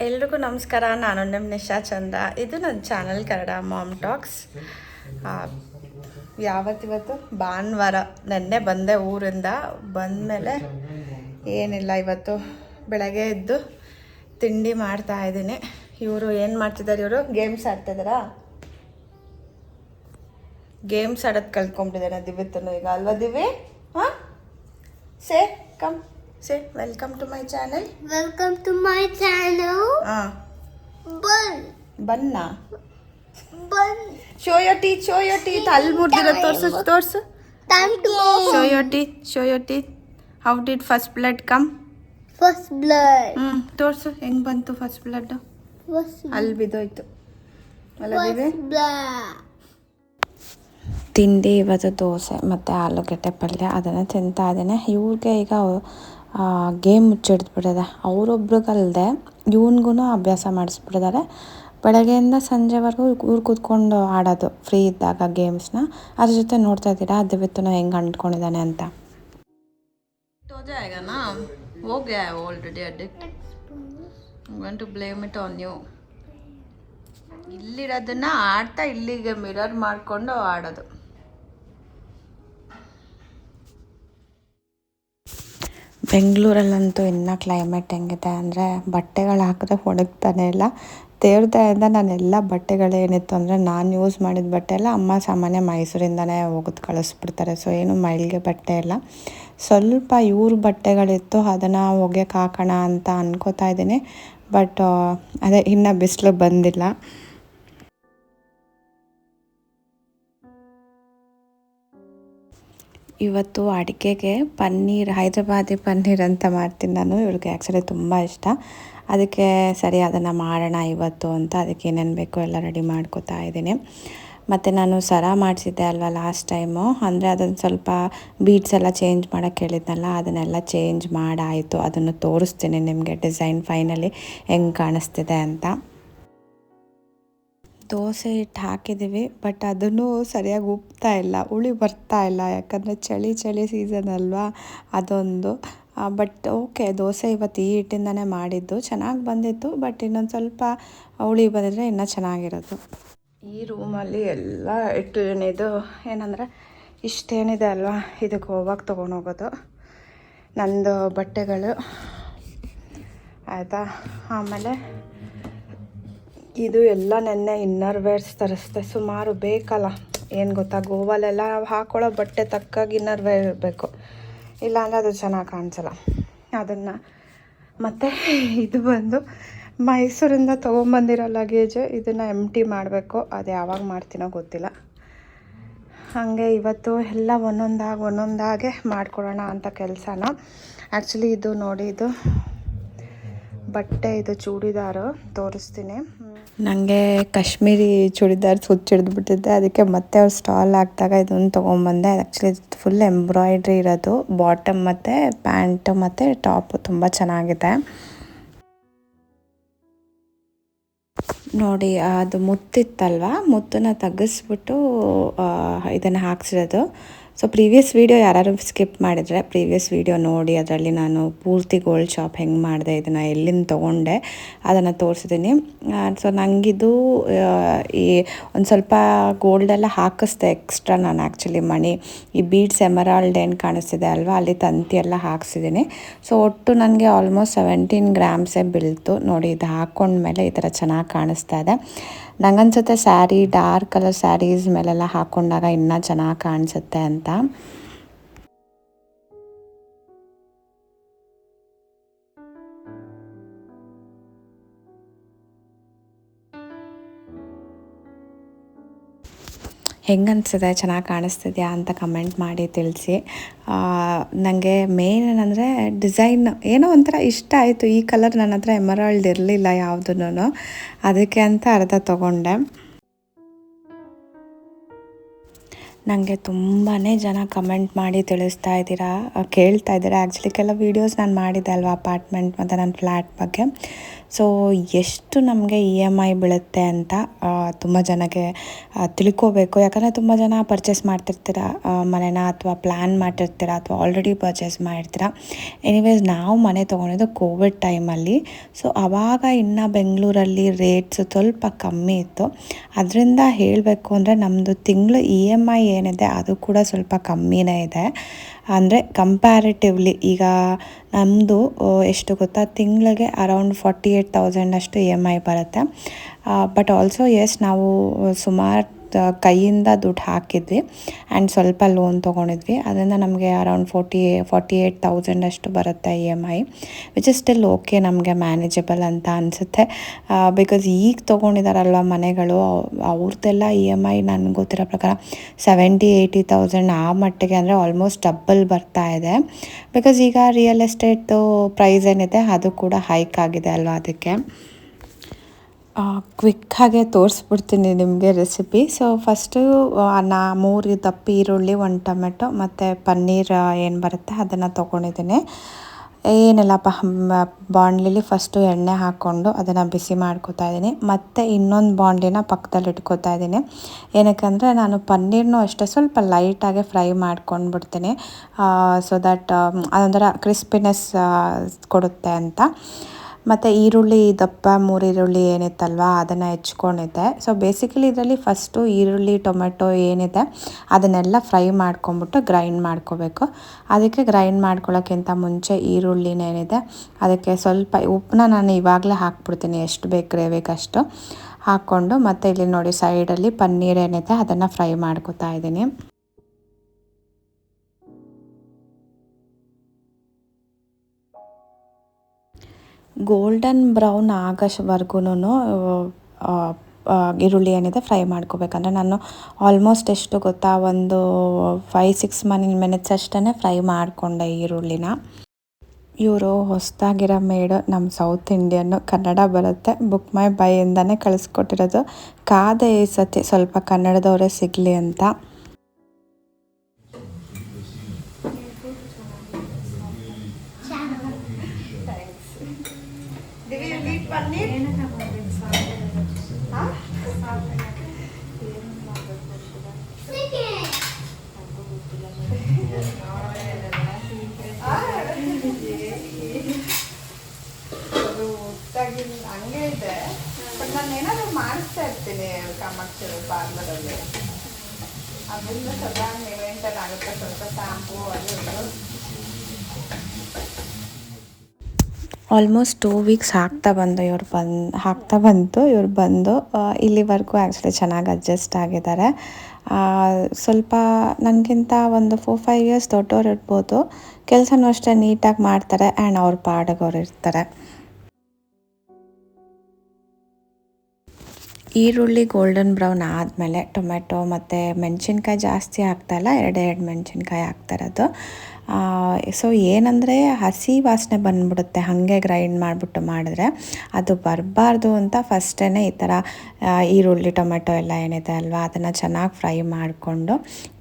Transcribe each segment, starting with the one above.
ಎಲ್ರಿಗೂ ನಮಸ್ಕಾರ, ನಾನು ನಿಮ್ಮ ನಿಶಾ ಚಂದ. ಇದು ನನ್ನ ಚಾನಲ್ ಕನ್ನಡ ಮಾಮ್ ಟಾಕ್ಸ್ ಯಾವತ್ತಿವತ್ತು? ಭಾನುವಾರ. ನೆನ್ನೆ ಬಂದೆ ಊರಿಂದ. ಬಂದಮೇಲೆ ಏನಿಲ್ಲ, ಇವತ್ತು ಬೆಳಗ್ಗೆ ಎದ್ದು ತಿಂಡಿ ಮಾಡ್ತಾ ಇದ್ದೀನಿ. ಇವರು ಏನು ಮಾಡ್ತಿದ್ದಾರೆ ಇವರು? ಗೇಮ್ಸ್ ಆಡ್ತಿದ್ದಾರಾ ಗೇಮ್ಸ್ ಆಡೋದು ಕಲ್ತ್ಕೊಂಡ್ಬಿಟ್ಟಿದ್ದಾನೆ ದಿವ್ಯತನು ಈಗ. ಅಲ್ವಾ ದಿವ್ಯ? ಹಾಂ? Say come say welcome to my channel welcome to my channel. ಹಾಂ Bun. ಬನ್ನ bun show your teeth show your teeth ಅಲ್ಲಿ ಮುರ್ದಿರೋ ತೋರ್ಸು ತೋರ್ಸು time to show. Your teeth show your teeth how did first blood come first blood ಹ್ಞೂ ತೋರ್ಸು ಹೆಂಗೆ ಬಂತು ಫಸ್ಟ್ ಬ್ಲಡ್ First, ಅಲ್ಲಿ ಬಿದ್ದೋಯ್ತು. blood. ತಿಂಡಿ ಇವತ್ತು ದೋಸೆ ಮತ್ತು ಆಲೂಗಡ್ಡೆ ಪಲ್ಯ. ಅದನ್ನು ತಿಂತಾ ಇದ್ದೇನೆ. ಇವ್ರಿಗೆ ಈಗ ಗೇಮ್ ಮುಚ್ಚಿಡ್ದ್ಬಿಟ್ಟಿದೆ ಅವರೊಬ್ರಿಗಲ್ದೆ ಇವನಿಗೂ ಅಭ್ಯಾಸ ಮಾಡಿಸ್ಬಿಟ್ಟಿದ್ದಾರೆ ಬೆಳಗ್ಗೆಯಿಂದ ಸಂಜೆವರೆಗೂ ಇವ್ರು ಕೂತ್ಕೊಂಡು ಆಡೋದು ಫ್ರೀ ಇದ್ದಾಗ ಗೇಮ್ಸ್ನ ಅದ್ರ ಜೊತೆ ನೋಡ್ತಾ ಇದ್ದೀರಾ ದಿವ್ಯತ್ತನ ಹೆಂಗೆ ಅಂಟ್ಕೊಂಡಿದ್ದಾನೆ ಅಂತ हो जाएगा ना हो गया है already addict gone to blame it on you ಇಲ್ಲಿರೋದನ್ನ ಆಡ್ತಾ ಇಲ್ಲಿಗೆ ಮಿರರ್ ಮಾಡಿಕೊಂಡು ಆಡೋದು ಬೆಂಗಳೂರಲ್ಲಂತೂ ಇನ್ನೂ ಕ್ಲೈಮೇಟ್ ಹೆಂಗಿದೆ ಅಂದರೆ ಬಟ್ಟೆಗಳು ಹಾಕಿದ್ರೆ ಒಣಗ್ತಾನೆ ಇಲ್ಲ. ನಾನು ನಾನೆಲ್ಲ ಬಟ್ಟೆಗಳೇನಿತ್ತು ಅಂದರೆ ನಾನು ಯೂಸ್ ಮಾಡಿದ ಬಟ್ಟೆ ಎಲ್ಲ ಅಮ್ಮ ಸಾಮಾನ್ಯ ಮೈಸೂರಿಂದನೇ ಹೋಗೋದು, ಕಳಿಸ್ಬಿಡ್ತಾರೆ. ಸೊ ಏನು ಮೈಲ್ಗೆ ಬಟ್ಟೆ ಇಲ್ಲ. ಸ್ವಲ್ಪ ಇವ್ರ ಬಟ್ಟೆಗಳಿತ್ತು, ಅದನ್ನು ಒಗೆಯಕ್ಕೆ ಹಾಕೋಣ ಅಂತ ಅನ್ಕೋತಾ ಇದ್ದೀನಿ. ಬಟ್ ಅದೇ ಇನ್ನೂ ಬಿಸಿಲು ಬಂದಿಲ್ಲ. ಇವತ್ತು ಅಡುಗೆಗೆ ಪನ್ನೀರ್, ಹೈದ್ರಾಬಾದಿ ಪನ್ನೀರ್ ಅಂತ ಮಾಡ್ತೀನಿ ನಾನು. ಇವ್ರಿಗೆ ಆ್ಯಕ್ಚುಲಿ ತುಂಬ ಇಷ್ಟ. ಅದಕ್ಕೆ ಸರಿ, ಅದನ್ನು ಮಾಡೋಣ ಇವತ್ತು ಅಂತ ಅದಕ್ಕೆ ಏನೇನು ಬೇಕೋ ಎಲ್ಲ ರೆಡಿ ಮಾಡ್ಕೋತಾ ಇದ್ದೀನಿ. ಮತ್ತು ನಾನು ಸರ ಮಾಡಿಸಿದ್ದೆ ಅಲ್ವಾ ಲಾಸ್ಟ್ ಟೈಮು ಅಂದರೆ ಅದನ್ನು ಸ್ವಲ್ಪ ಬೀಟ್ಸ್ ಎಲ್ಲ ಚೇಂಜ್ ಮಾಡೋಕ್ಕೆ ಹೇಳಿದ್ನಲ್ಲ, ಅದನ್ನೆಲ್ಲ ಚೇಂಜ್ ಮಾಡಾಯಿತು. ಅದನ್ನು ತೋರಿಸ್ತೀನಿ ನಿಮಗೆ ಡಿಸೈನ್ ಫೈನಲಿ ಹೆಂಗೆ ಕಾಣಿಸ್ತಿದೆ ಅಂತ. ದೋಸೆ ಹಿಟ್ಟು ಹಾಕಿದ್ದೀವಿ ಬಟ್ ಅದನ್ನು ಸರಿಯಾಗಿ ಉಪ್ತಾ ಇಲ್ಲ, ಹುಳಿ ಬರ್ತಾ ಇಲ್ಲ. ಯಾಕಂದರೆ ಚಳಿ ಚಳಿ ಸೀಸನ್ ಅಲ್ವಾ ಅದೊಂದು. ಬಟ್ ಓಕೆ ದೋಸೆ ಇವತ್ತು ಈ ಹಿಟ್ಟಿಂದನೇ ಮಾಡಿದ್ದು. ಚೆನ್ನಾಗಿ ಬಂದಿತ್ತು ಬಟ್ ಇನ್ನೊಂದು ಸ್ವಲ್ಪ ಹುಳಿ ಬಂದಿದ್ರೆ ಇನ್ನೂ ಚೆನ್ನಾಗಿರೋದು. ಈ ರೂಮಲ್ಲಿ ಎಲ್ಲ ಹಿಟ್ಟು ಏನಿದು, ಏನಂದರೆ ಇಷ್ಟೇನಿದೆ ಅಲ್ವಾ, ಇದಕ್ಕೆ ಹೋಗಕ್ಕೆ ತೊಗೊಂಡೋಗೋದು. ನಂದು ಬಟ್ಟೆಗಳು. ಆಯಿತಾ? ಆಮೇಲೆ ಇದು ಎಲ್ಲ ನೆನ್ನೆ ಇನ್ನರ್ ವೇರ್ಸ್ ತರಿಸ್ದೆ. ಸುಮಾರು ಬೇಕಲ್ಲ. ಏನು ಗೊತ್ತಾ, ಗೋವಲೆಲ್ಲ ನಾವು ಹಾಕೊಳ್ಳೋ ಬಟ್ಟೆ ತಕ್ಕಾಗಿ ಇನ್ನರ್ ವೇರ್ ಇರಬೇಕು. ಇಲ್ಲಾಂದರೆ ಅದು ಚೆನ್ನಾಗಿ ಕಾಣಿಸಲ್ಲ. ಅದನ್ನು ಮತ್ತು ಇದು ಬಂದು ಮೈಸೂರಿಂದ ತೊಗೊಂಬಂದಿರೋ ಲಗೇಜ್ ಇದನ್ನು ಎಂಟಿ ಮಾಡಬೇಕು. ಅದು ಯಾವಾಗ ಮಾಡ್ತೀನೋ ಗೊತ್ತಿಲ್ಲ. ಹಾಗೆ ಇವತ್ತು ಎಲ್ಲ ಒಂದೊಂದಾಗಿ ಒಂದೊಂದಾಗೆ ಮಾಡ್ಕೊಡೋಣ ಅಂತ ಕೆಲಸನ. ಆ್ಯಕ್ಚುಲಿ ಇದು ನೋಡಿ, ಇದು ಬಟ್ಟೆ, ಇದು ಚೂಡಿದಾರು ತೋರಿಸ್ತೀನಿ. ನನಗೆ ಕಾಶ್ಮೀರಿ ಚೂಡಿದಾರ್ ಹುಚ್ಚಿಡ್ದುಬಿಟ್ಟಿದ್ದೆ ಅದಕ್ಕೆ ಮತ್ತೆ ಅವ್ರು ಸ್ಟಾಲ್ ಹಾಕಿದಾಗ ಇದನ್ನು ತೊಗೊಂಬಂದೆ. ಆ್ಯಕ್ಚುಲಿ ಫುಲ್ ಎಂಬ್ರಾಯ್ಡ್ರಿ ಇರೋದು. ಬಾಟಮ್ ಮತ್ತು ಪ್ಯಾಂಟು ಮತ್ತು ಟಾಪು ತುಂಬ ಚೆನ್ನಾಗಿದೆ. ನೋಡಿ, ಅದು ಮುತ್ತಿತ್ತಲ್ವ? ಮುತ್ತನ್ನು ತೆಗೆಸ್ಬಿಟ್ಟು ಇದನ್ನು ಹಾಕ್ಸಿರೋದು. ಸೊ ಪ್ರೀವಿಯಸ್ ವೀಡಿಯೋ ಯಾರು ಸ್ಕಿಪ್ ಮಾಡಿದರೆ ಪ್ರೀವಿಯಸ್ ವೀಡಿಯೋ ನೋಡಿ, ಅದರಲ್ಲಿ ನಾನು ಪೂರ್ತಿ ಗೋಲ್ಡ್ ಶಾಪ್ ಹೆಂಗೆ ಮಾಡಿದೆ, ಇದನ್ನು ಎಲ್ಲಿಂದ ತೊಗೊಂಡೆ, ಅದನ್ನು ತೋರಿಸಿದ್ದೀನಿ ಸೊ ನನಗಿದು ಈ ಒಂದು ಸ್ವಲ್ಪ ಗೋಲ್ಡೆಲ್ಲ ಹಾಕಿಸ್ದೆ ಎಕ್ಸ್ಟ್ರಾ ನಾನು ಆ್ಯಕ್ಚುಲಿ ಮಣಿ, ಈ ಬೀಡ್ಸ್ ಎಮರಾಲ್ಡ್ ಏನು ಕಾಣಿಸ್ತಿದೆ ಅಲ್ವಾ, ಅಲ್ಲಿ ತಂತಿ ಎಲ್ಲ ಹಾಕ್ಸಿದ್ದೀನಿ ಸೊ ಒಟ್ಟು ನನಗೆ ಆಲ್ಮೋಸ್ಟ್ ಸೆವೆಂಟೀನ್ ಗ್ರಾಮ್ಸೇ ಬೀಳ್ತು. ನೋಡಿ, ಇದು ಹಾಕ್ಕೊಂಡ್ಮೇಲೆ ಈ ಥರ ಚೆನ್ನಾಗಿ ಕಾಣಿಸ್ತಾ ಇದೆ. ನಂಗನ್ಸುತ್ತೆ ಸ್ಯಾರಿ ಡಾರ್ಕ್ ಕಲರ್ ಸ್ಯಾರೀಸ್ ಮೇಲೆಲ್ಲ ಹಾಕ್ಕೊಂಡಾಗ ಇನ್ನೂ ಚೆನ್ನಾಗಿ ಕಾಣಿಸುತ್ತೆ ಅಂತ. ಹೆಂಗನ್ಸಿದೆ ಚೆನ್ನಾಗಿ ಕಾಣಿಸ್ತಿದ್ಯಾ ಅಂತ ಕಮೆಂಟ್ ಮಾಡಿ ತಿಳಿಸಿ. ನನಗೆ ಮೇನ್ ಏನಂದರೆ ಡಿಸೈನ್ ಏನೋ ಒಂಥರ ಇಷ್ಟ ಆಯಿತು. ಈ ಕಲರ್ ನನ್ನ ಹತ್ರ ಎಮರಾಲ್ಡ್ ಇರಲಿಲ್ಲ ಯಾವುದನ್ನು. ಅದಕ್ಕೆ ಅಂತ ಅರ್ಧ ತೊಗೊಂಡೆ. ನನಗೆ ತುಂಬಾ ಜನ ಕಮೆಂಟ್ ಮಾಡಿ ತಿಳಿಸ್ತಾ ಇದ್ದೀರಾ, ಕೇಳ್ತಾ ಇದ್ದೀರಾ. ಆ್ಯಕ್ಚುಲಿ ಕೆಲವು ವೀಡಿಯೋಸ್ ನಾನು ಮಾಡಿದ್ದೆ ಅಲ್ವಾ ಅಪಾರ್ಟ್ಮೆಂಟ್ ಮತ್ತು ನನ್ನ ಫ್ಲ್ಯಾಟ್ ಬಗ್ಗೆ. ಸೊ ಎಷ್ಟು ನಮಗೆ ಇ ಎಂ ಐ ಬೀಳುತ್ತೆ ಅಂತ ತುಂಬ ಜನಕ್ಕೆ ತಿಳ್ಕೋಬೇಕು. ಯಾಕಂದರೆ ತುಂಬ ಜನ ಪರ್ಚೇಸ್ ಮಾಡ್ತಿರ್ತೀರ ಮನೆನ ಅಥವಾ ಪ್ಲ್ಯಾನ್ ಮಾಡಿರ್ತೀರ ಅಥವಾ ಆಲ್ರೆಡಿ ಪರ್ಚೇಸ್ ಮಾಡಿರ್ತೀರ. ಎನಿವೇಸ್ ನಾವು ಮನೆ ತೊಗೊಂಡಿದ್ದು ಕೋವಿಡ್ ಟೈಮಲ್ಲಿ ಸೊ ಆವಾಗ ಇನ್ನು ಬೆಂಗಳೂರಲ್ಲಿ ರೇಟ್ಸ್ ಸ್ವಲ್ಪ ಕಮ್ಮಿ ಇತ್ತು. ಅದರಿಂದ ಹೇಳಬೇಕು ಅಂದರೆ ನಮ್ಮದು ತಿಂಗಳು ಇ ಎಂ ಐ ಏನಿದೆ, ಅದು ಕೂಡ ಸ್ವಲ್ಪ ಕಮ್ಮಿನೇ ಇದೆ. ಅಂದರೆ ಕಂಪ್ಯಾರಿಟಿವ್ಲಿ ಈಗ ನಮ್ಮದು ಎಷ್ಟು ಗೊತ್ತಾ? ತಿಂಗಳಿಗೆ ಅರೌಂಡ್ ಫಾರ್ಟಿ ಏಯ್ಟ್ ತೌಸಂಡ್ ಅಷ್ಟು ಇ ಎಂ ಐ ಬರುತ್ತೆ. ಬಟ್ ಆಲ್ಸೋ ಎಸ್ ನಾವು ಸುಮಾರು ಕೈಯಿಂದ ದುಡ್ಡು ಹಾಕಿದ್ವಿ. ಆ್ಯಂಡ್ ಸ್ವಲ್ಪ ಲೋನ್ ತೊಗೊಂಡಿದ್ವಿ. ಅದರಿಂದ ನಮಗೆ around forty forty eight thousand ಅಷ್ಟು ಬರುತ್ತೆ E M I which is still okay ನಮಗೆ ಮ್ಯಾನೇಜಬಲ್ ಅಂತ ಅನಿಸುತ್ತೆ. ಬಿಕಾಸ್ ಈಗ ತೊಗೊಂಡಿದ್ದಾರಲ್ವ ಮನೆಗಳು ಅವ್ರದ್ದೆಲ್ಲ ಇ ಎಂ ಐ ನನಗೆ ಗೊತ್ತಿರೋ ಪ್ರಕಾರ ಸೆವೆಂಟಿ ಏಯ್ಟಿ ತೌಸಂಡ್ ಆ ಮಟ್ಟಿಗೆ ಅಂದರೆ ಆಲ್ಮೋಸ್ಟ್ ಡಬ್ಬಲ್ ಬರ್ತಾ ಇದೆ. ಬಿಕಾಸ್ ಈಗ ರಿಯಲ್ ಎಸ್ಟೇಟು ಪ್ರೈಸ್ ಏನಿದೆ, ಅದು ಕೂಡ ಹೈಕ್ ಆಗಿದೆ ಅಲ್ವಾ ಅದಕ್ಕೆ. ಕ್ವಿಕ್ಕಾಗೆ ತೋರಿಸ್ಬಿಡ್ತೀನಿ ನಿಮಗೆ ರೆಸಿಪಿ ಸೊ ಫಸ್ಟು ನಾ ಮೂರು ದಪ್ಪ ಈರುಳ್ಳಿ, ಒಂದು ಟೊಮೆಟೊ ಮತ್ತು ಪನ್ನೀರ್ ಏನು ಬರುತ್ತೆ ಅದನ್ನು ತೊಗೊಂಡಿದ್ದೀನಿ. ಏನಿಲ್ಲ ಪ ಫಸ್ಟು ಎಣ್ಣೆ ಹಾಕ್ಕೊಂಡು ಅದನ್ನು ಬಿಸಿ ಮಾಡ್ಕೋತಾ ಇದ್ದೀನಿ. ಮತ್ತು ಇನ್ನೊಂದು ಬಾಂಡ್ಲಿನ ಪಕ್ಕದಲ್ಲಿ ಇಟ್ಕೋತಾ ಇದ್ದೀನಿ. ಏನಕ್ಕಂದರೆ ನಾನು ಪನ್ನೀರ್ನು ಅಷ್ಟೇ ಸ್ವಲ್ಪ ಲೈಟಾಗಿ ಫ್ರೈ ಮಾಡ್ಕೊಂಡು ಬಿಡ್ತೀನಿ ಸೊ ದಟ್ ಅದೊಂಥರ ಕ್ರಿಸ್ಪಿನೆಸ್ ಕೊಡುತ್ತೆ ಅಂತ. ಮತ್ತು ಈರುಳ್ಳಿ, ದಪ್ಪ, ಮೂರು ಈರುಳ್ಳಿ ಏನಿತ್ತಲ್ವ, ಅದನ್ನು ಹೆಚ್ಕೊಂಡಿದ್ದೆ. ಸೊ ಬೇಸಿಕಲಿ ಇದರಲ್ಲಿ ಫಸ್ಟು ಈರುಳ್ಳಿ, ಟೊಮೆಟೊ ಏನಿದೆ, ಅದನ್ನೆಲ್ಲ ಫ್ರೈ ಮಾಡ್ಕೊಂಬಿಟ್ಟು ಗ್ರೈಂಡ್ ಮಾಡ್ಕೋಬೇಕು. ಅದಕ್ಕೆ ಗ್ರೈಂಡ್ ಮಾಡ್ಕೊಳ್ಳೋಕ್ಕಿಂತ ಮುಂಚೆ ಈರುಳ್ಳಿನೇನಿದೆ ಅದಕ್ಕೆ ಸ್ವಲ್ಪ ಉಪ್ಪನ್ನ ನಾನು ಇವಾಗಲೇ ಹಾಕ್ಬಿಡ್ತೀನಿ, ಎಷ್ಟು ಬೇಕು ಗ್ರೇವಿಗಷ್ಟು ಹಾಕ್ಕೊಂಡು ಮತ್ತು ಇಲ್ಲಿ ನೋಡಿ ಸೈಡಲ್ಲಿ ಪನ್ನೀರ್ ಏನಿದೆ, ಅದನ್ನು ಫ್ರೈ ಮಾಡ್ಕೋತಾ ಇದ್ದೀನಿ. ಗೋಲ್ಡನ್ ಬ್ರೌನ್ ಆಗೋವರೆಗೂ ಈರುಳ್ಳಿ ಏನಿದೆ ಫ್ರೈ ಮಾಡ್ಕೋಬೇಕಂದ್ರೆ ನಾನು ಆಲ್ಮೋಸ್ಟ್ ಎಷ್ಟು ಗೊತ್ತಾ ಒಂದು ಫೈವ್ ಸಿಕ್ಸ್ ಮನಿ ಮಿನಿಟ್ಸ್ ಅಷ್ಟೇ ಫ್ರೈ ಮಾಡಿಕೊಂಡೆ ಈರುಳ್ಳಿನ. ಇವರು ಹೊಸದಾಗಿರೋ ಮೇಡ್ ನಮ್ಮ ಸೌತ್ ಇಂಡಿಯನ್ನು ಕನ್ನಡ ಬರುತ್ತೆ. ಬುಕ್ ಮೈ ಬೈಯಿಂದನೇ ಕಳಿಸ್ಕೊಟ್ಟಿರೋದು. ಕಾದೆ ಈ ಸತಿ ಸ್ವಲ್ಪ ಕನ್ನಡದವರೇ ಸಿಗಲಿ ಅಂತ. ಅದು ಒಟ್ಟಾಗಿ ಹಂಗೆ ಇದೆ ಬಟ್ ನಾನು ಏನಾದರೂ ಮಾಡಿಸ್ತಾ ಇರ್ತೀನಿ ಕಾಮಾಕ್ಷರು ಪಾರ್ಲರಲ್ಲಿ ಅದರಿಂದ ಸ್ವಲ್ಪ ಮೇಂಟೈನ್ ಆಗುತ್ತೆ ಸ್ವಲ್ಪ ಶಾಂಪು ಅದು ಇದು ಆಲ್ಮೋಸ್ಟ್ ಟೂ ವೀಕ್ಸ್ ಹಾಕ್ತಾ ಬಂದು, ಇವ್ರು ಬಂದು, ಹಾಕ್ತಾ ಬಂತು ಇವ್ರು ಬಂದು ಇಲ್ಲಿವರೆಗೂ ಆ್ಯಕ್ಚುಲಿ ಚೆನ್ನಾಗಿ ಅಡ್ಜಸ್ಟ್ ಆಗಿದ್ದಾರೆ. ಸ್ವಲ್ಪ ನನಗಿಂತ ಒಂದು ಫೋರ್ ಫೈವ್ ಇಯರ್ಸ್ ದೊಡ್ಡವ್ರು ಇರ್ಬೋದು. ಕೆಲಸನೂ ಅಷ್ಟೇ ನೀಟಾಗಿ ಮಾಡ್ತಾರೆ ಆ್ಯಂಡ್ ಅವ್ರ ಪಾಡಿಗೆ ಅವ್ರು ಇರ್ತಾರೆ. ಈರುಳ್ಳಿ ಗೋಲ್ಡನ್ ಬ್ರೌನ್ ಆದಮೇಲೆ ಟೊಮೆಟೊ ಮತ್ತು ಮೆಣಸಿನ್ಕಾಯಿ ಜಾಸ್ತಿ ಹಾಕ್ತಾಯಿಲ್ಲ ಎರಡೇ ಎರಡು ಮೆಣಸಿನ್ಕಾಯಿ ಹಾಕ್ತಾ ಇರೋದು. ಸೊ ಏನಂದರೆ ಹಸಿ ವಾಸನೆ ಬಂದ್ಬಿಡುತ್ತೆ, ಹಾಗೆ ಗ್ರೈಂಡ್ ಮಾಡಿಬಿಟ್ಟು ಮಾಡಿದ್ರೆ ಅದು ಬರಬಾರ್ದು ಅಂತ ಫಸ್ಟೇ ಈ ಥರ ಈರುಳ್ಳಿ, ಟೊಮೆಟೊ ಎಲ್ಲ ಏನಿದೆ ಅಲ್ವಾ, ಅದನ್ನು ಚೆನ್ನಾಗಿ ಫ್ರೈ ಮಾಡಿಕೊಂಡು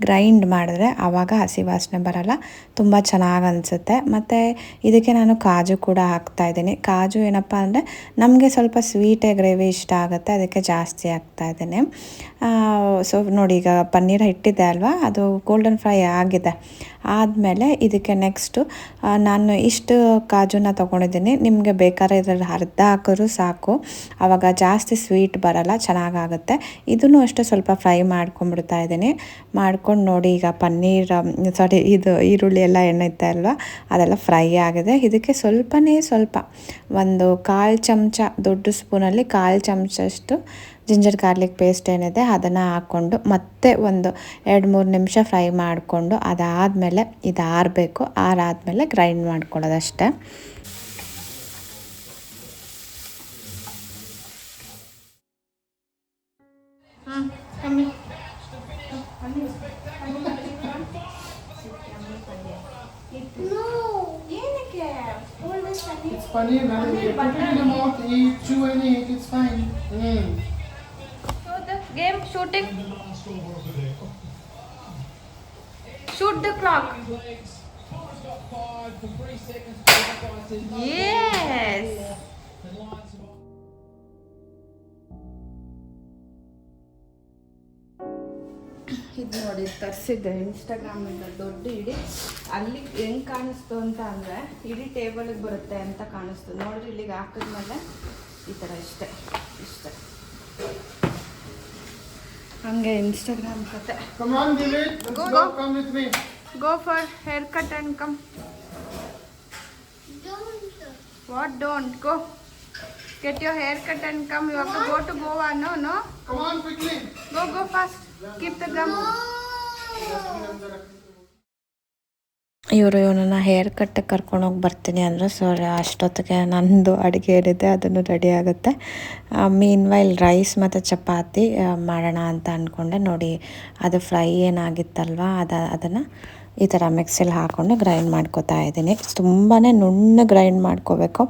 ಗ್ರೈಂಡ್ ಮಾಡಿದ್ರೆ ಆವಾಗ ಹಸಿ ವಾಸನೆ ಬರಲ್ಲ, ತುಂಬ ಚೆನ್ನಾಗಿ ಅನಿಸುತ್ತೆ. ಮತ್ತು ಇದಕ್ಕೆ ನಾನು ಕಾಜು ಕೂಡ ಹಾಕ್ತಾ ಇದ್ದೀನಿ. ಕಾಜು ಏನಪ್ಪ ಅಂದರೆ ನಮಗೆ ಸ್ವಲ್ಪ ಸ್ವೀಟೇ ಗ್ರೇವಿ ಇಷ್ಟ ಆಗುತ್ತೆ, ಅದಕ್ಕೆ ಜಾಸ್ತಿ ಹಾಕ್ತಾ ಇದ್ದೀನಿ. ಸೊ ನೋಡಿ ಈಗ ಪನ್ನೀರ್ ಇಟ್ಟಿದ್ದೆ ಅಲ್ವಾ, ಅದು ಗೋಲ್ಡನ್ ಫ್ರೈ ಆಗಿದೆ. ಆದಮೇಲೆ ಇದಕ್ಕೆ ನೆಕ್ಸ್ಟು ನಾನು ಇಷ್ಟು ಕಾಜುನ ತೊಗೊಂಡಿದ್ದೀನಿ. ನಿಮಗೆ ಬೇಕಾದ್ರೆ ಇದರಲ್ಲಿ ಅರ್ಧ ಹಾಕಿದ್ರು ಸಾಕು. ಆವಾಗ ಜಾಸ್ತಿ ಸ್ವೀಟ್ ಬರಲ್ಲ, ಚೆನ್ನಾಗಾಗುತ್ತೆ. ಇದನ್ನು ಅಷ್ಟೇ ಸ್ವಲ್ಪ ಫ್ರೈ ಮಾಡ್ಕೊಂಡ್ಬಿಡ್ತಾ ಇದ್ದೀನಿ. ಮಾಡ್ಕೊಂಡು ನೋಡಿ ಈಗ ಪನ್ನೀರ್ ಸಾರಿ ಇದು ಈರುಳ್ಳಿ ಎಲ್ಲ ಎಣ್ಣೆ ಅಲ್ವ, ಅದೆಲ್ಲ ಫ್ರೈ ಆಗಿದೆ. ಇದಕ್ಕೆ ಸ್ವಲ್ಪನೇ ಸ್ವಲ್ಪ ಒಂದು ಕಾಲು ಚಮಚ, ದೊಡ್ಡ ಸ್ಪೂನಲ್ಲಿ ಕಾಲು ಚಮಚಷ್ಟು ಜಿಂಜರ್ ಗಾರ್ಲಿಕ್ ಪೇಸ್ಟ್ ಏನಿದೆ ಅದನ್ನು ಹಾಕ್ಕೊಂಡು ಮತ್ತೆ ಒಂದು ಎರಡು ಮೂರು ನಿಮಿಷ ಫ್ರೈ ಮಾಡಿಕೊಂಡು ಅದಾದಮೇಲೆ ಇದು ಆರಬೇಕು ಆರಾದಮೇಲೆ ಗ್ರೈಂಡ್ ಮಾಡ್ಕೊಳ್ಳೋದಷ್ಟೇ It's funny, man. You don't eat, chew and eat, it's fine. Mm. Game shooting shoot the clock yes ಇದು ನೋಡಿ, ತರಿಸಿದ್ದೆ ಇನ್ಸ್ಟಾಗ್ರಾಮಿಂದ ದೊಡ್ಡ ಇಡೀ. ಅಲ್ಲಿ ಹೆಂಗೆ ಕಾಣಿಸ್ತು ಅಂತ ಅಂದ್ರೆ, ಇಡೀ ಟೇಬಲ್ಗೆ ಬರುತ್ತೆ ಅಂತ ಕಾಣಿಸ್ತು. ನೋಡಿರಿ, ಇಲ್ಲಿಗೆ ಹಾಕಿದ್ಮೇಲೆ ಈ ಥರ ಇಷ್ಟೇ ಇಷ್ಟೇ. ಹಂಗೆ ಇನ್ಸ್ಟಾಗ್ರಾಮ್ ಕತೆ Come on, Dilip. Let's Go, go. go. Come with me. Go for hair cut and come what don't go get your hair cut and come you have to go to Goa no no Come on, quickly. Go go fast keep the gum ಇವರು ಇವನನ್ನು hair ಕಟ್ಟಿಗೆ ಕರ್ಕೊಂಡೋಗಿ ಬರ್ತೀನಿ ಅಂದರು so ಅಷ್ಟೊತ್ತಿಗೆ ನಂದು ಅಡುಗೆ ಏನಿದೆ ಅದನ್ನು ರೆಡಿ ಆಗುತ್ತೆ. ಮೀನ್ ವೈಲ್ ರೈಸ್ ಮತ್ತು ಚಪಾತಿ ಮಾಡೋಣ ಅಂತ ಅಂದ್ಕೊಂಡೆ ನೋಡಿ, ಅದು ಫ್ರೈ ಏನಾಗಿತ್ತಲ್ವ, ಅದು, ಅದನ್ನು ಈ ಥರ ಮಿಕ್ಸಿಲಿ ಹಾಕ್ಕೊಂಡು ಗ್ರೈಂಡ್ ಮಾಡ್ಕೊತಾ ಇದ್ದೀನಿ. ತುಂಬಾ ನುಣ್ಣು ಗ್ರೈಂಡ್ ಮಾಡ್ಕೋಬೇಕು.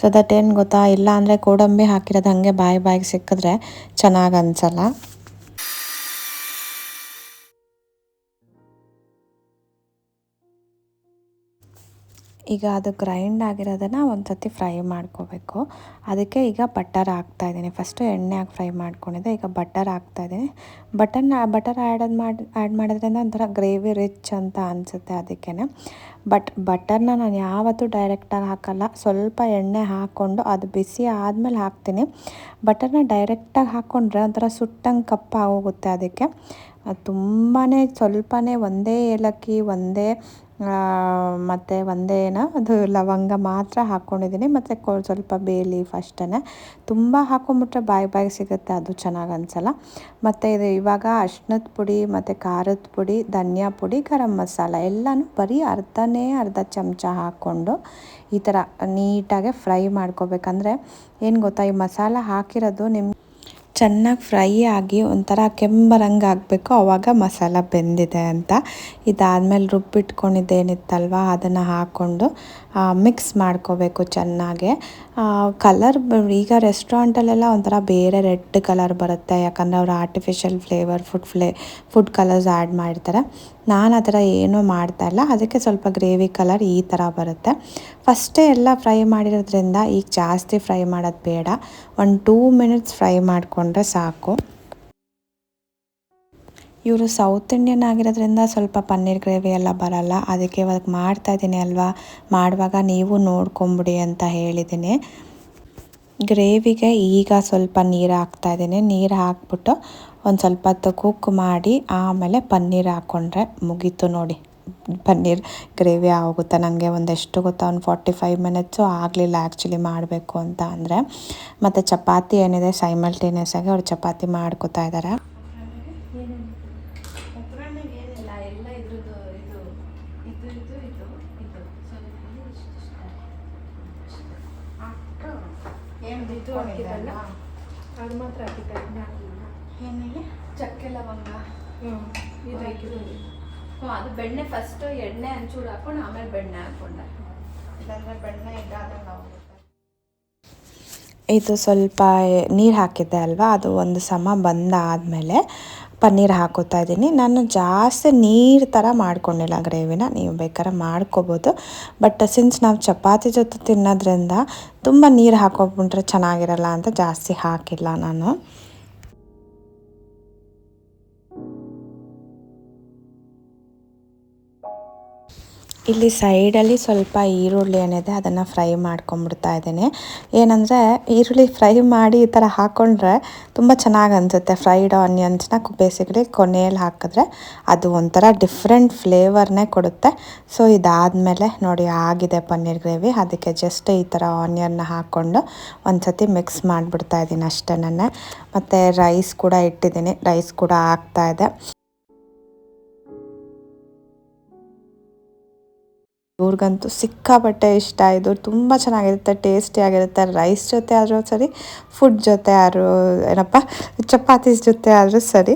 ಸೊ ದಟ್ ಏನು ಗೊತ್ತಾ ಇಲ್ಲ ಅಂದರೆ ಗೋಡಂಬಿ ಹಾಕಿರೋದು ಹಾಗೆ ಬಾಯಿ ಬಾಯಿಗೆ ಸಿಕ್ಕಿದ್ರೆ ಚೆನ್ನಾಗಿ ಅನಿಸಲ್ಲ. ಈಗ ಅದು ಗ್ರೈಂಡ್ ಆಗಿರೋದನ್ನು ಒಂದು ಸತಿ ಫ್ರೈ ಮಾಡ್ಕೋಬೇಕು. ಅದಕ್ಕೆ ಈಗ ಬಟರ್ ಹಾಕ್ತಾಯಿದ್ದೀನಿ ಫಸ್ಟು ಎಣ್ಣೆ ಹಾಕಿ ಫ್ರೈ ಮಾಡ್ಕೊಂಡಿದ್ದೆ. ಈಗ ಬಟರ್ ಹಾಕ್ತಾಯಿದ್ದೀನಿ ಬಟರ್ನ ಬಟರ್ ಆ್ಯಡ್ ಮಾಡಿ ಆ್ಯಡ್ ಮಾಡೋದ್ರಿಂದ ಒಂಥರ ಗ್ರೇವಿ ರಿಚ್ ಅಂತ ಅನಿಸುತ್ತೆ ಅದಕ್ಕೇ ಬಟ್ ಬಟರ್ನ ನಾನು ಯಾವತ್ತೂ ಡೈರೆಕ್ಟಾಗಿ ಹಾಕಲ್ಲ. ಸ್ವಲ್ಪ ಎಣ್ಣೆ ಹಾಕ್ಕೊಂಡು ಅದು ಬಿಸಿ ಆದಮೇಲೆ ಹಾಕ್ತೀನಿ. ಬಟರ್ನ ಡೈರೆಕ್ಟಾಗಿ ಹಾಕ್ಕೊಂಡ್ರೆ ಒಂಥರ ಸುಟ್ಟಂಗೆ ಕಪ್ಪಾಗೋಗುತ್ತೆ ಅದಕ್ಕೆ. ತುಂಬಾ ಸ್ವಲ್ಪನೇ ಒಂದೇ ಏಲಕ್ಕಿ, ಒಂದೇ ಮತ್ತು ಒಂದೇ ಅದು ಲವಂಗ ಮಾತ್ರ ಹಾಕ್ಕೊಂಡಿದ್ದೀನಿ ಮತ್ತು ಕೊ, ಸ್ವಲ್ಪ ಬೇ ಲೀಫ್ ಅಷ್ಟೇ ತುಂಬ ಹಾಕೊಂಬಿಟ್ರೆ ಬಾಯಿ ಬಾಯಿಗೆ ಸಿಗುತ್ತೆ, ಅದು ಚೆನ್ನಾಗಿ ಅನ್ಸಲ್ಲ. ಮತ್ತು ಇದು ಇವಾಗ ಅರ್ಶಿನದ ಪುಡಿ, ಮತ್ತು ಖಾರದ ಪುಡಿ, ಧನಿಯಾ ಪುಡಿ, ಗರಂ ಮಸಾಲ ಎಲ್ಲನೂ ಬರೀ ಅರ್ಧನೇ ಅರ್ಧ ಚಮಚ ಹಾಕ್ಕೊಂಡು ಈ ಥರ ನೀಟಾಗೆ ಫ್ರೈ ಮಾಡ್ಕೋಬೇಕಂದ್ರೆ ಏನು ಗೊತ್ತಾ, ಈ ಮಸಾಲ ಹಾಕಿರೋದು ನಿಮ್ಮ ಚೆನ್ನಾಗಿ ಫ್ರೈ ಆಗಿ ಒಂಥರ ಕೆಂಬರಂಗೆ ಆಗಬೇಕು. ಆವಾಗ ಮಸಾಲ ಬೆಂದಿದೆ ಅಂತ. ಇದಾದಮೇಲೆ ರುಬ್ಬಿಟ್ಕೊಂಡಿದ್ದೇನಿತ್ತಲ್ವ ಅದನ್ನು ಹಾಕ್ಕೊಂಡು ಮಿಕ್ಸ್ ಮಾಡ್ಕೋಬೇಕು ಚೆನ್ನಾಗೆ. ಕಲರ್ ಈಗ ರೆಸ್ಟೋರೆಂಟಲ್ಲೆಲ್ಲ ಒಂಥರ ಬೇರೆ ರೆಡ್ ಕಲರ್ ಬರುತ್ತೆ. ಯಾಕಂದರೆ ಅವರು ಆರ್ಟಿಫಿಷಿಯಲ್ ಫ್ಲೇವರ್ ಫುಡ್ ಫ್ಲೇ ಫುಡ್ ಕಲರ್ಸ್ ಆ್ಯಡ್ ಮಾಡಿರ್ತಾರೆ ನಾನು ಆ ಥರ ಏನೂ ಮಾಡ್ತಾ ಇಲ್ಲ. ಅದಕ್ಕೆ ಸ್ವಲ್ಪ ಗ್ರೇವಿ ಕಲರ್ ಈ ಥರ ಬರುತ್ತೆ. ಫಸ್ಟೇ ಎಲ್ಲ ಫ್ರೈ ಮಾಡಿರೋದ್ರಿಂದ ಈಗ ಜಾಸ್ತಿ ಫ್ರೈ ಮಾಡೋದು ಬೇಡ. ಒಂದು ಟೂ ಮಿನಿಟ್ಸ್ ಫ್ರೈ ಮಾಡಿಕೊಂಡ್ರೆ ಸಾಕು. ಇವರು ಸೌತ್ ಇಂಡಿಯನ್ ಆಗಿರೋದ್ರಿಂದ ಸ್ವಲ್ಪ ಪನ್ನೀರ್ ಗ್ರೇವಿ ಎಲ್ಲ ಬರಲ್ಲ. ಅದಕ್ಕೆ ಇವಾಗ ಮಾಡ್ತಾ ಇದ್ದೀನಿ ಅಲ್ವಾ? ಮಾಡುವಾಗ ನೀವು ನೋಡ್ಕೊಂಬಿಡಿ ಅಂತ ಹೇಳಿದ್ದೀನಿ. ಗ್ರೇವಿಗೆ ಈಗ ಸ್ವಲ್ಪ ನೀರು ಹಾಕ್ತಾ ಇದ್ದೀನಿ. ನೀರು ಹಾಕ್ಬಿಟ್ಟು ಒಂದು ಸ್ವಲ್ಪ ಹೊತ್ತು ಕುಕ್ ಮಾಡಿ, ಆಮೇಲೆ ಪನ್ನೀರ್ ಹಾಕ್ಕೊಂಡ್ರೆ ಮುಗೀತು ನೋಡಿ. ಪನ್ನೀರ್ ಗ್ರೇವಿ ಆಗುತ್ತೆ ನನಗೆ ಒಂದೆಷ್ಟು ಗೊತ್ತಾ, ಒಂದು ಫಾರ್ಟಿ ಫೈವ್ ಮಿನಿಟ್ಸು ಆಗಲಿಲ್ಲ ಆ್ಯಕ್ಚುಲಿ ಮಾಡಬೇಕು ಅಂತ ಅಂದರೆ. ಮತ್ತು ಚಪಾತಿ ಏನಿದೆ ಸೈಮಲ್ಟೇನಿಯಸ್ ಆಗಿ ಅವ್ರು ಚಪಾತಿ ಮಾಡ್ಕೋತಾ ಇದ್ದಾರೆ ಒಗ್ಗರಣೆಗೆ ಏನಿಲ್ಲ ಎಲ್ಲ ಇದ್ರದ್ದು ಇದು ಇದು ಇದು ಇದು ಇದು ಸ್ವಲ್ಪ ಇಷ್ಟಿಷ್ಟ ಅಷ್ಟು ಏನು ಇದು ಹಾಕಿದ್ದಲ್ಲ ಅದು ಮಾತ್ರ ಹಾಕಿದ್ದಾರೆ ಇನ್ನು ಹಾಕಿಲ್ಲ ಏನಿಲ್ಲ ಚಕ್ಕೆ ಲವಂಗ ಹ್ಞೂ ಇದು ಹಾಕಿರೋದು ಹ್ಞೂ ಅದು ಬೆಣ್ಣೆ ಫಸ್ಟ್ ಎಣ್ಣೆ ಹಂಚೂರು ಹಾಕೊಂಡು ಆಮೇಲೆ ಬೆಣ್ಣೆ ಹಾಕೊಂಡೆ. ಇಲ್ಲಾಂದ್ರೆ ಬೆಣ್ಣೆ ಇದಾದ್ರೆ ನಾವು ಇದು ಸ್ವಲ್ಪ ನೀರು ಹಾಕಿದ್ದೆ ಅಲ್ವಾ? ಅದು ಒಂದು ಸಮ ಬಂದಾದಮೇಲೆ ಪನ್ನೀರ್ ಹಾಕೋತಾ ಇದ್ದೀನಿ. ನಾನು ಜಾಸ್ತಿ ನೀರು ಥರ ಮಾಡ್ಕೊಂಡಿಲ್ಲ ಗ್ರೇವಿನ. ನೀವು ಬೇಕಾದ್ರೆ ಮಾಡ್ಕೋಬೋದು. ಬಟ್ ಸಿನ್ಸ್ ನಾವು ಚಪಾತಿ ಜೊತೆ ತಿನ್ನೋದ್ರಿಂದ ತುಂಬ ನೀರು ಹಾಕೋಬಿಟ್ರೆ ಚೆನ್ನಾಗಿರಲ್ಲ ಅಂತ ಜಾಸ್ತಿ ಹಾಕಿಲ್ಲ ನಾನು. ಇಲ್ಲಿ ಸೈಡಲ್ಲಿ ಸ್ವಲ್ಪ ಈರುಳ್ಳಿ ಏನಿದೆ ಅದನ್ನು ಫ್ರೈ ಮಾಡ್ಕೊಂಬಿಡ್ತಾ ಇದ್ದೀನಿ. ಏನಂದರೆ ಈರುಳ್ಳಿ ಫ್ರೈ ಮಾಡಿ ಈ ಥರ ಹಾಕ್ಕೊಂಡ್ರೆ ತುಂಬ ಚೆನ್ನಾಗಿ ಅನಿಸುತ್ತೆ. ಫ್ರೈಡ್ ಆನಿಯನ್ಸ್ನ ಬೇಸಿಕಲಿ ಕೊನೆಯಲ್ಲಿ ಹಾಕಿದ್ರೆ ಅದು ಒಂಥರ ಡಿಫ್ರೆಂಟ್ ಫ್ಲೇವರ್ನೇ ಕೊಡುತ್ತೆ. ಸೊ ಇದಾದಮೇಲೆ ನೋಡಿ ಆಗಿದೆ ಪನ್ನೀರ್ ಗ್ರೇವಿ. ಅದಕ್ಕೆ ಜಸ್ಟ್ ಈ ಥರ ಆನಿಯನ್ನ ಹಾಕ್ಕೊಂಡು ಒಂದು ಸತಿ ಮಿಕ್ಸ್ ಮಾಡಿಬಿಡ್ತಾ ಇದ್ದೀನಿ ಅಷ್ಟೇ ಮತ್ತು ರೈಸ್ ಕೂಡ ಇಟ್ಟಿದ್ದೀನಿ. ರೈಸ್ ಕೂಡ ಹಾಕ್ತಾ ಇದೆ. ಇವ್ರಿಗಂತೂ ಸಿಕ್ಕಾಪಟ್ಟೆ ಇಷ್ಟ. ಇದು ತುಂಬ ಚೆನ್ನಾಗಿರುತ್ತೆ ಟೇಸ್ಟಿಯಾಗಿರುತ್ತೆ ರೈಸ್ ಜೊತೆ ಆದರೂ ಸರಿ ಫುಡ್ ಜೊತೆ ಆದರೂ, ಏನಪ್ಪ, ಚಪಾತೀಸ್ ಜೊತೆ ಆದರೂ ಸರಿ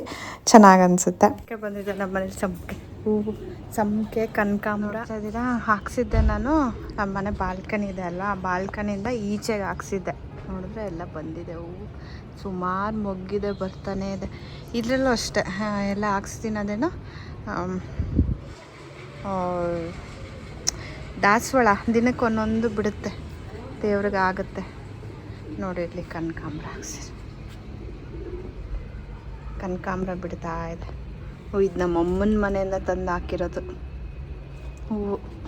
ಚೆನ್ನಾಗಿ ಅನಿಸುತ್ತೆ. ಬಂದಿದೆ ನಮ್ಮ ಮನೇಲಿ ಸಂಪಿಗೆ ಹೂವು ಸಂಪಿಗೆ, ಕನಕಾಂಬರ. ಇದ್ದೀರಾ ಹಾಕ್ಸಿದ್ದೆ ನಾನು. ನಮ್ಮ ಮನೆ ಬಾಲ್ಕನಿ ಇದೆ ಅಲ್ಲ ಆ ಬಾಲ್ಕನಿಯಿಂದ ಈಚೆಗೆ ಹಾಕ್ಸಿದ್ದೆ. ನೋಡಿದ್ರೆ ಎಲ್ಲ ಬಂದಿದೆ ಹೂವು ಸುಮಾರು ಮೊಗ್ಗಿದೆ, ಬರ್ತಾನೆ ಇದೆ. ಇದರಲ್ಲೂ ಅಷ್ಟೇ ಎಲ್ಲ ಹಾಕ್ಸ್ತೀನಿ ಅದೇನೋ. ದಾಸವಾಳ ದಿನಕ್ಕೆ ಒಂದೊಂದು ಬಿಡುತ್ತೆ. ದೇವ್ರಿಗೆ ಆಗುತ್ತೆ. ನೋಡಿ ಇಲ್ಲಿ ಕನಕಾಂಬ್ರ ಹಾಕ್ಸಿರಿ. ಕನಕಾಂಬ್ರ ಬಿಡ್ತಾ ಇದೆ. ಹೂ ಇದು ನಮ್ಮ ಅಮ್ಮನ ಮನೆಯಿಂದ ತಂದು ಹಾಕಿರೋದು. ಹೂವು.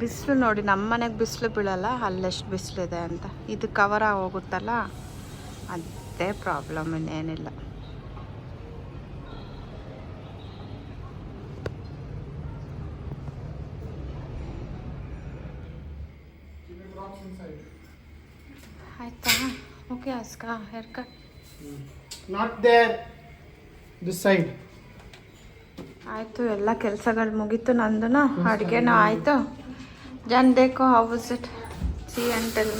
ಬಿಸಿಲು ನೋಡಿ ನಮ್ಮ ಮನೆಗೆ ಬಿಸಿಲು ಬೀಳಲ್ಲ, ಅಲ್ಲೆಷ್ಟು ಬಿಸಿಲಿದೆ ಅಂತ. ಇದು ಕವರ್ ಹೋಗುತ್ತಲ್ಲ ಅದೇ ಪ್ರಾಬ್ಲಮ್ ಇನ್ನೇನಿಲ್ಲ. ಆಯ್ತಾ? Okay ಅಸ್ಕಾ hair cut not there this side. ಆಯಿತು ಎಲ್ಲ ಕೆಲಸಗಳು ಮುಗೀತು ನಂದು ಅಡುಗೆನೂ ಆಯಿತು. ಜನ್ ಬೇಕು ಹೌಸ್ ಇಟ್ ಸಿ ಅಂಟೆಲ್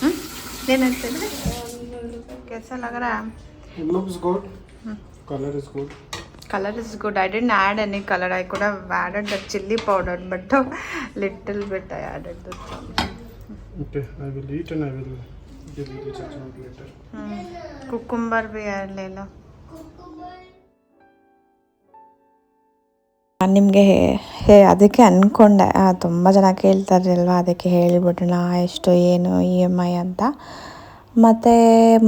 ಹ್ಞೂ ಏನಂತಂದರೆ ಕೆಲಸ ಲಗರ. Color is good. Colour is good I didn't add any colour I ಕೂಡ added the chilli powder but little bit I added the cucumber I will ನಿಮಗೆ ಹೇ ಅದಕ್ಕೆ ಅಂದ್ಕೊಂಡೆ ತುಂಬ ಜನ ಕೇಳ್ತಾರಲ್ವ ಅದಕ್ಕೆ ಹೇಳಿಬಿಡೋಣ ಎಷ್ಟು, ಏನು ಇ ಎಂ ಐ ಅಂತ. ಮತ್ತು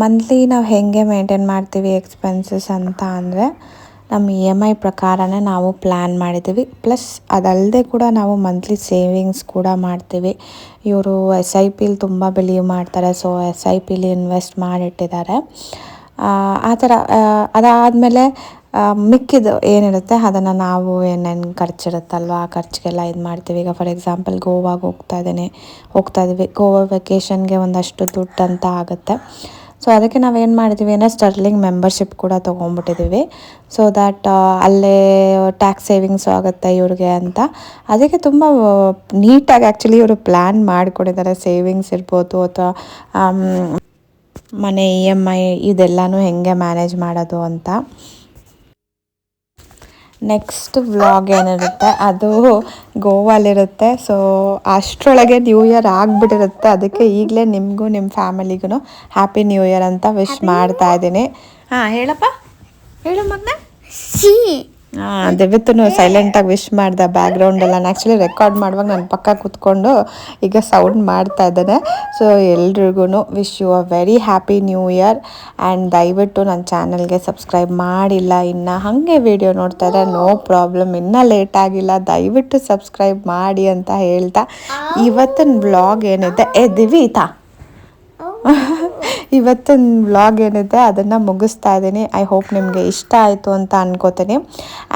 ಮಂತ್ಲಿ ನಾವು ಹೇಗೆ ಮೇಂಟೈನ್ ಮಾಡ್ತೀವಿ ಎಕ್ಸ್ಪೆನ್ಸಸ್ ಅಂತ ಅಂದರೆ ನಮ್ಮ ಇ ಎಂ ಐ ಪ್ರಕಾರನೇ ನಾವು ಪ್ಲ್ಯಾನ್ ಮಾಡಿದ್ದೀವಿ. ಪ್ಲಸ್ ಅದಲ್ಲದೆ ಕೂಡ ನಾವು ಮಂತ್ಲಿ ಸೇವಿಂಗ್ಸ್ ಕೂಡ ಮಾಡ್ತೀವಿ. ಇವರು ಎಸ್ ಐ ಪಿಲಿ ತುಂಬ ಬಿಲೀವ್ ಮಾಡ್ತಾರೆ ಸೊ ಎಸ್ ಐ ಪಿಲಿ ಇನ್ವೆಸ್ಟ್ ಮಾಡಿಟ್ಟಿದ್ದಾರೆ. ಆ ಥರ ಅದಾದಮೇಲೆ ಮಿಕ್ಕಿದ್ದು ಏನಿರುತ್ತೆ, ಅದನ್ನು ನಾವು ಏನೇನು ಖರ್ಚಿರುತ್ತಲ್ವ, ಆ ಖರ್ಚಿಗೆಲ್ಲ ಇದು ಮಾಡ್ತೀವಿ. ಈಗ ಫಾರ್ ಎಕ್ಸಾಂಪಲ್ ಗೋವಾಗೆ ಹೋಗ್ತಾ ಇದ್ದೀನಿ. ಹೋಗ್ತಾ ಇದ್ದೀವಿ ಗೋವಾ ವೆಕೇಷನ್ಗೆ ಒಂದಷ್ಟು ದುಡ್ಡು ಅಂತ ಆಗುತ್ತೆ. ಸೊ ಅದಕ್ಕೆ ನಾವೇನು ಮಾಡಿದ್ದೀವಿ ಅಂದರೆ ಸ್ಟರ್ಲಿಂಗ್ ಮೆಂಬರ್ಶಿಪ್ ಕೂಡ ತೊಗೊಂಡ್ಬಿಟ್ಟಿದ್ದೀವಿ ಸೊ ದ್ಯಾಟ್ ಅಲ್ಲೇ ಟ್ಯಾಕ್ಸ್ ಸೇವಿಂಗ್ಸು ಆಗುತ್ತೆ ಇವ್ರಿಗೆ ಅಂತ. ಅದಕ್ಕೆ ತುಂಬ ನೀಟಾಗಿ ಆ್ಯಕ್ಚುಲಿ ಇವರು ಪ್ಲ್ಯಾನ್ ಮಾಡಿಕೊಂಡಿದ್ದಾರೆ. ಸೇವಿಂಗ್ಸ್ ಇರ್ಬೋದು ಅಥವಾ ಮನೆ ಇ ಎಂ ಐ ಇದೆಲ್ಲನೂ ಹೆಂಗೆ ಮ್ಯಾನೇಜ್ ಮಾಡೋದು ಅಂತ. ನೆಕ್ಸ್ಟ್ ವ್ಲಾಗ್ ಏನಿರುತ್ತೆ ಅದು ಗೋವಾಲಿರುತ್ತೆ. ಸೊ ಅಷ್ಟರೊಳಗೆ ನ್ಯೂ ಇಯರ್ ಆಗಿಬಿಟ್ಟಿರುತ್ತೆ. ಅದಕ್ಕೆ ಈಗಲೇ ನಿಮಗೂ ನಿಮ್ಮ ಫ್ಯಾಮಿಲಿಗೂ ಹ್ಯಾಪಿ ನ್ಯೂ ಇಯರ್ ಅಂತ ವಿಶ್ ಮಾಡ್ತಾ ಇದ್ದೀನಿ. ಹಾಂ ಹೇಳಪ್ಪ. ಹೇಳು ಮಗನ. See. ಹಾಂ ದೆವ್ವತ್ತು ಸೈಲೆಂಟಾಗಿ ವಿಶ್ ಮಾಡಿದ ಬ್ಯಾಕ್ಗ್ರೌಂಡೆಲ್ಲ ನಾನು ಆ್ಯಕ್ಚುಲಿ ರೆಕಾರ್ಡ್ ಮಾಡುವಾಗ ನಾನು ಪಕ್ಕ ಕೂತ್ಕೊಂಡು ಈಗ ಸೌಂಡ್ ಮಾಡ್ತಾ ಇದ್ದಾನೆ. ಸೊ ಎಲ್ರಿಗೂ wish you a very happy new year and ದಯವಿಟ್ಟು ನನ್ನ ಚಾನಲ್ಗೆ ಸಬ್ಸ್ಕ್ರೈಬ್ ಮಾಡಿಲ್ಲ. ಇನ್ನು ಹಾಗೆ ವಿಡಿಯೋ ನೋಡ್ತಾ ಇದ್ದಾರೆ ನೋ ಪ್ರಾಬ್ಲಮ್ ಇನ್ನೂ ಲೇಟ್ ಆಗಿಲ್ಲ. ದಯವಿಟ್ಟು ಸಬ್ಸ್ಕ್ರೈಬ್ ಮಾಡಿ ಅಂತ ಹೇಳ್ತಾ. ಇವತ್ತಿನ ಬ್ಲಾಗ್ ಏನಿದೆ? ಎ ದಿವಿತಾ. ಇವತ್ತಿನ ವ್ಲಾಗ್ ಏನಿದೆ, ಅದನ್ನು ಮುಗಿಸ್ತಾ ಇದ್ದೀನಿ. ಐ ಹೋಪ್ ನಿಮಗೆ ಇಷ್ಟ ಆಯಿತು ಅಂತ ಅನ್ಕೋತೀನಿ.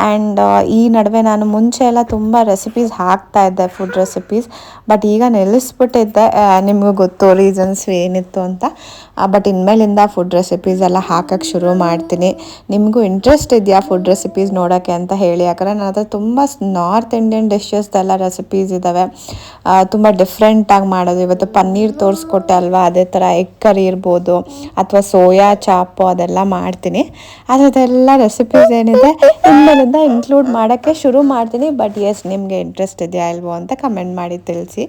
ಆ್ಯಂಡ್ ಈ ನಡುವೆ ನಾನು ಮುಂಚೆ ಎಲ್ಲ ತುಂಬ ರೆಸಿಪೀಸ್ ಹಾಕ್ತಾ ಇದ್ದೆ ಫುಡ್ ರೆಸಿಪೀಸ್ ಬಟ್ ಈಗ ನಿಲ್ಲಿಸ್ಬಿಟ್ಟಿದ್ದೆ. ನಿಮಗೂ ಗೊತ್ತು ರೀಸನ್ಸ್ ಏನಿತ್ತು ಅಂತ. ಬಟ್ ಇನ್ಮೇಲಿಂದ ಫುಡ್ ರೆಸಿಪೀಸ್ ಎಲ್ಲ ಹಾಕೋಕ್ಕೆ ಶುರು ಮಾಡ್ತೀನಿ. ನಿಮಗೂ ಇಂಟ್ರೆಸ್ಟ್ ಇದೆಯಾ ಫುಡ್ ರೆಸಿಪೀಸ್ ನೋಡೋಕ್ಕೆ ಅಂತ ಹೇಳಿ. ಯಾಕಂದರೆ ನನ್ನ ಹತ್ರ ತುಂಬ ನಾರ್ತ್ ಇಂಡಿಯನ್ ಡಿಶಸ್ದೆಲ್ಲ ರೆಸಿಪೀಸ್ ಇದ್ದಾವೆ ತುಂಬ ಡಿಫ್ರೆಂಟಾಗಿ ಮಾಡೋದು. ಇವತ್ತು ಪನ್ನೀರ್ ತೋರಿಸ್ಕೊಟ್ಟೆ ಅಲ್ವಾ, ಅದೇ ಥರ ಎಗ್ ಕರಿ ಇರ್ಬೋದು ಅಥವಾ ಸೋಯಾ ಚಾಪು ಅದೆಲ್ಲ ಮಾಡ್ತೀನಿ. ಅದೆಲ್ಲ ರೆಸಿಪೀಸ್ ಏನಿದೆ ಇನ್ಮೇಲಿಂದ ಇನ್ಕ್ಲೂಡ್ ಮಾಡೋಕ್ಕೆ ಶುರು ಮಾಡ್ತೀನಿ. ಬಟ್ ಎಸ್ ನಿಮಗೆ ಇಂಟ್ರೆಸ್ಟ್ ಇದೆಯಾ ಇಲ್ವೋ ಅಂತ ಕಮೆಂಟ್ ಮಾಡಿ ತಿಳಿಸಿ.